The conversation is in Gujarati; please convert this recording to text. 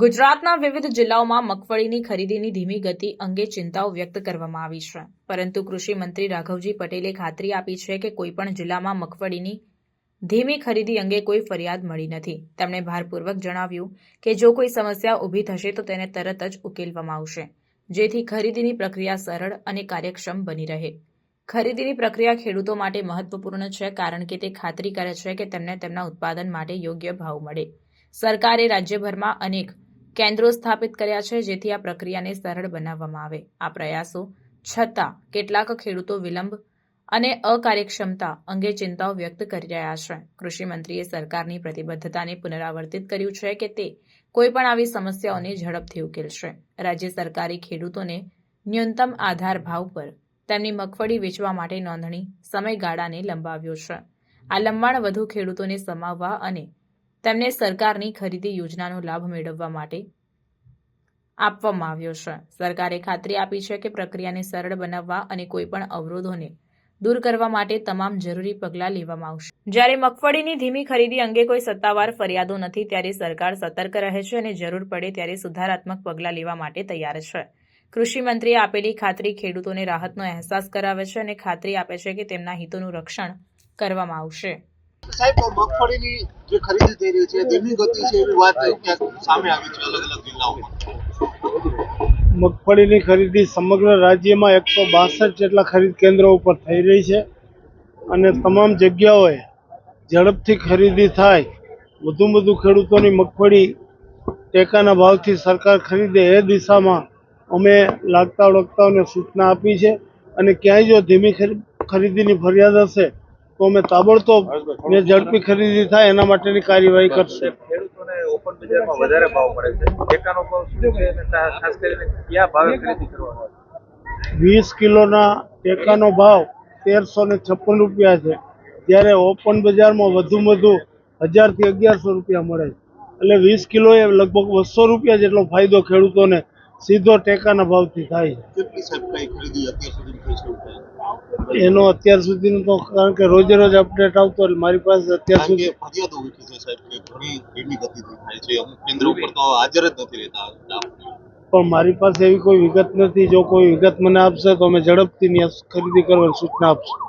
ગુજરાતના વિવિધ જિલ્લાઓમાં મગફળીની ખરીદીની ધીમી ગતિ અંગે ચિંતાઓ વ્યક્ત કરવામાં આવી છે. પરંતુ કૃષિ મંત્રી રાઘવજી પટેલે ખાતરી આપી છે કે કોઈપણ જિલ્લામાં મગફળીની ધીમી ખરીદી અંગે કોઈ ફરિયાદ મળી નથી. તેમણે ભારપૂર્વક જણાવ્યું કે જો કોઈ સમસ્યા ઊભી થશે તો તેને તરત જ ઉકેલવામાં આવશે. જેથી ખરીદીની પ્રક્રિયા સરળ અને કાર્યક્ષમ બની રહે. ખરીદીની પ્રક્રિયા ખેડૂતો માટે મહત્વપૂર્ણ છે કારણ કે તે ખાતરી કરે છે કે તેમને તેમના ઉત્પાદન માટે યોગ્ય ભાવ મળે. સરકારે રાજ્યભરમાં અનેક કેન્દ્રો સ્થાપિત કર્યા છે જેથી આ પ્રક્રિયાને સરળ બનાવવામાં આવે. આ પ્રયાસો છતાં કેટલાક ખેડૂતો વિલંબ અને અકાર્યક્ષમતા અંગે ચિંતાઓ વ્યક્ત કરી રહ્યા છે. કૃષિમંત્રીએ સરકારની પ્રતિબદ્ધતાને પુનરાવર્તિત કર્યું છે કે તે કોઈપણ આવી સમસ્યાઓને ઝડપથી ઉકેલશે. રાજ્ય સરકારે ખેડૂતોને ન્યૂનતમ આધાર ભાવ પર તેમની મગફળી વેચવા માટે નોંધણી સમયગાળાને લંબાવ્યો છે. આ લંબાણ વધુ ખેડૂતોને સમાવવા અને તેમને સરકારની ખરીદી યોજનાનો લાભ મેળવવા માટે આપવામાં આવ્યો છે. સરકારે ખાતરી આપી છે કે પ્રક્રિયાને સરળ બનાવવા અને કોઈપણ અવરોધોને દૂર કરવા માટે તમામ જરૂરી પગલાં લેવામાં આવશે. જ્યારે મગફળીની ધીમી ખરીદી અંગે કોઈ સત્તાવાર ફરિયાદો નથી, ત્યારે સરકાર સતર્ક રહે છે અને જરૂર પડે ત્યારે સુધારાત્મક પગલાં લેવા માટે તૈયાર છે. કૃષિ મંત્રીએ આપેલી ખાતરી ખેડૂતોને રાહતનો અહેસાસ કરાવે છે અને ખાતરી આપે છે કે તેમના હિતોનું રક્ષણ કરવામાં આવશે. મગફળીની ખરીદી સમગ્ર રાજ્યમાં એકસો બાસઠ જેટલા ખરીદ કેન્દ્રો ઉપર થઈ રહી છે અને તમામ જગ્યાઓએ ઝડપથી ખરીદી થાય. વધુ વધુ ખેડૂતોની મગફળી ટેકાના ભાવથી સરકાર ખરીદે એ દિશામાં અમે લાગતા વળગતાઓને સૂચના આપી છે અને ક્યાંય જો ધીમી ખરીદીની ફરિયાદ હશે તો અમે તાબડતોબ ને ઝડપી ખરીદી થાય એના માટેની કાર્યવાહી કરશે. ખેડૂતોને ઓપન બજારમાં વધારે ભાવ મળે છે. ટેકાનો ભાવ શું છે ખાસ કરીને કયા ભાવે ખરીદી કરવાનો વીસ કિલોના ટેકાનો ભાવ તેરસો ને છપ્પન રૂપિયા છે. જ્યારે ઓપન બજારમાં વધુમાં વધુ હજારથી અગિયારસો રૂપિયા મળે છે. એટલે વીસ કિલો એ લગભગ બસો રૂપિયા જેટલો ફાયદો ખેડૂતોને સીધો ટેકાના ભાવથી થાય કેટલી સાહેબ કઈ ખરીદી અત્યાર સુધી થઈ છે એવું કંઈ? છે એનો અત્યાર સુધીનું તો કારણ કે રોજે રોજ અપડેટ આવતો એટલે મારી પાસે અત્યાર સુધી ફરિયાદો ઉઠી છે સાહેબ કે ઘણી ધીમી ગતિથી થાય છે અમુક કેન્દ્ર ઉપર તો હાજર જ નથી રહેતા પણ મારી પાસે એવી કોઈ વિગત નથી જો કોઈ વિગત મને આપશે તો અમે ઝડપથી ખરીદી કરવાની સૂચના આપશું.